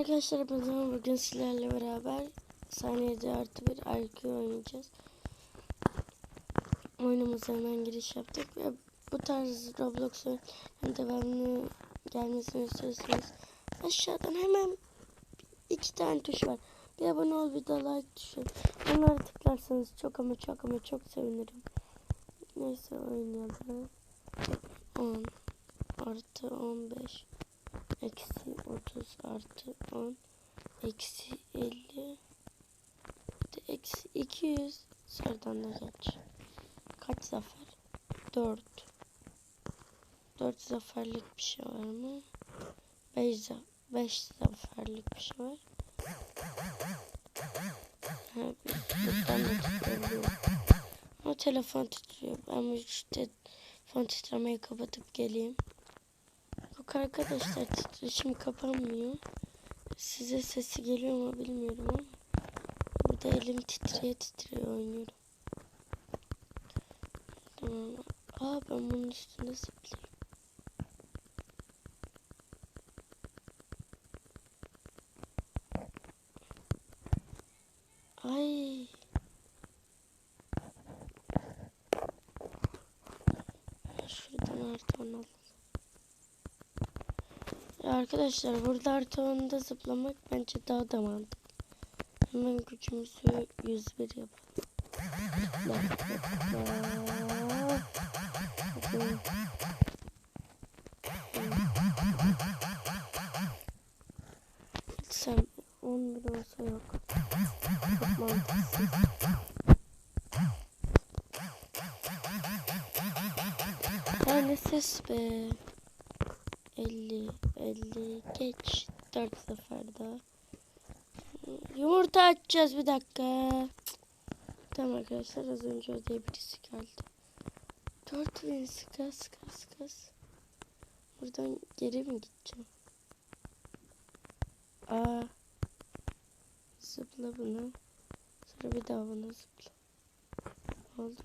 Arkadaşlar hepinize bugün sizlerle beraber saniyede artı bir IQ oynayacağız. Oyunumuza hemen giriş yaptık ve bu tarz Roblox oyunların devamlı gelmesini istiyorsanız aşağıdan hemen iki tane tuş var. Bir abone ol bir de like tuşu. Onları tıklarsanız çok ama çok ama çok sevinirim. Neyse oynayalım. 10 artı 15 eksi 30 artı 10 eksi 50 bir de eksi 200 sıradan da geç. Kaç zafer? 4 4 zaferlik bir şey var mı? 5 za 5 zaferlik bir şey var. Tıklayabiliyorum. Ama telefon titriyor. Ben bu telefon titremeyi kapatıp geleyim. Yok arkadaşlar titreşim kapanmıyor. Size sesi geliyor mu bilmiyorum ama. Burada elim titreye titreye oynuyorum. Tamam. Aa ben bunun üstünde zıplayayım. Ay. Şuradan artı alalım. Arkadaşlar burada artı zıplamak bence daha da mantıklı. Hemen gücümüzü 101 yapalım. Sen 11 olsa yok. Çok ses be. 50, 50 geç. 4 sefer daha. Yumurta açacağız bir dakika. Tamam arkadaşlar az önce odaya birisi geldi. 4 bin sıka sıka sıka. Buradan geri mi gideceğim? Aa. Zıpla bunu. Sonra bir daha buna zıpla. Oldu.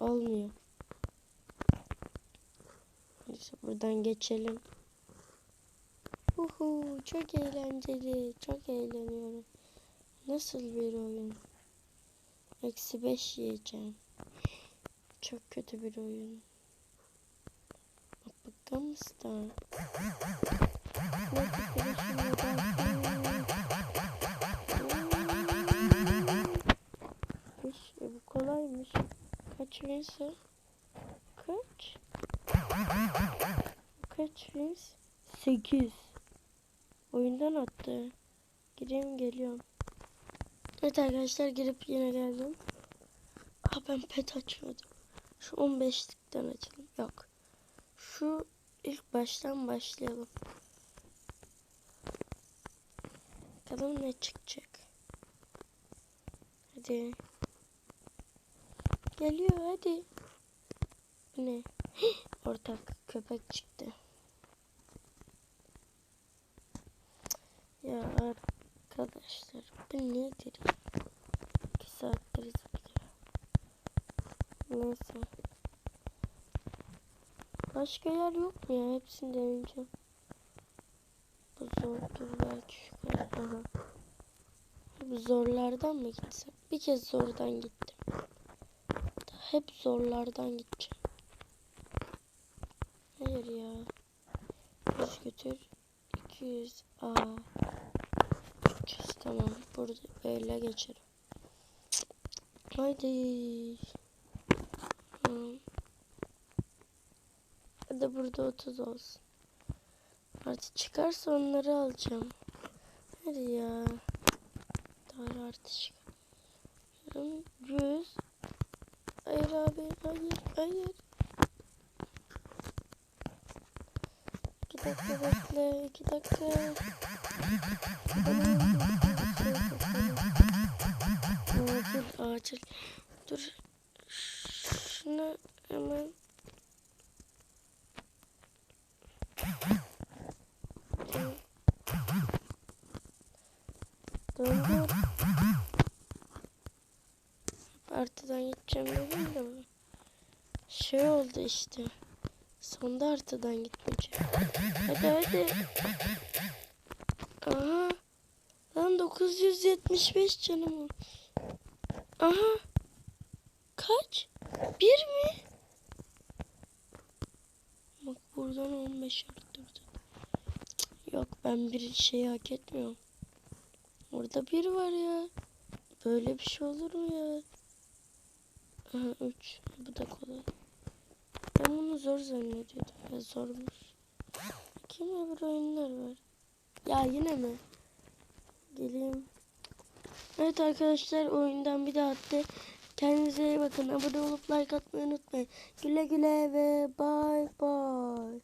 Olmuyor. Neyse buradan geçelim. Uhu çok eğlenceli. Çok eğleniyorum. Nasıl bir oyun? Eksi beş yiyeceğim. Çok kötü bir oyun. E, bu kolaymış. Kaç neyse? Kaç? Wins? 8. Oyundan attı. Gireyim geliyorum. Evet arkadaşlar girip yine geldim. Ha ben pet açmadım. Şu 15'likten açalım. Yok. Şu ilk baştan başlayalım. Bakalım ne çıkacak. Hadi. Geliyor hadi. Ne? Ortak köpek çıktı. Ya arkadaşlar bu nedir ya? 2 saattir zıplıyor. Neyse. Başka yer yok mu ya? Hepsini deneyeceğim. Bu zordur belki şu kadar. Aha. Zorlardan mı gitsem? Bir kez zordan gittim. Hep zorlardan gideceğim. Ya. 100 götür. 200. Aa. 300 tamam. Burada böyle geçerim. Haydi. Tamam. Hadi burada 30 olsun. Artı çıkarsa onları alacağım. Hadi ya. Daha artı çıkar. 100. Hayır abi. Hayır. Hayır. Dakika bekle. iki dakika. Acil acil. Dur. Şunu hemen. Döndür. Artıdan gideceğim dedim de. Şey oldu işte. Son Sonda haritadan gitmeyecek. Hadi hadi. Aha. Lan 975 canım. Aha. Kaç? Bir mi? Bak buradan 15 arttırdı. Yok ben bir şey hak etmiyorum. Orada bir var ya. Böyle bir şey olur mu ya? Aha 3. Bu da kolay. Ben bunu zor zannediyordum. Ya zormuş. Kim öbür oyunlar var? Ya yine mi? Geleyim. Evet arkadaşlar oyundan bir daha attı. Kendinize iyi bakın. Abone olup like atmayı unutmayın. Güle güle ve bye bye.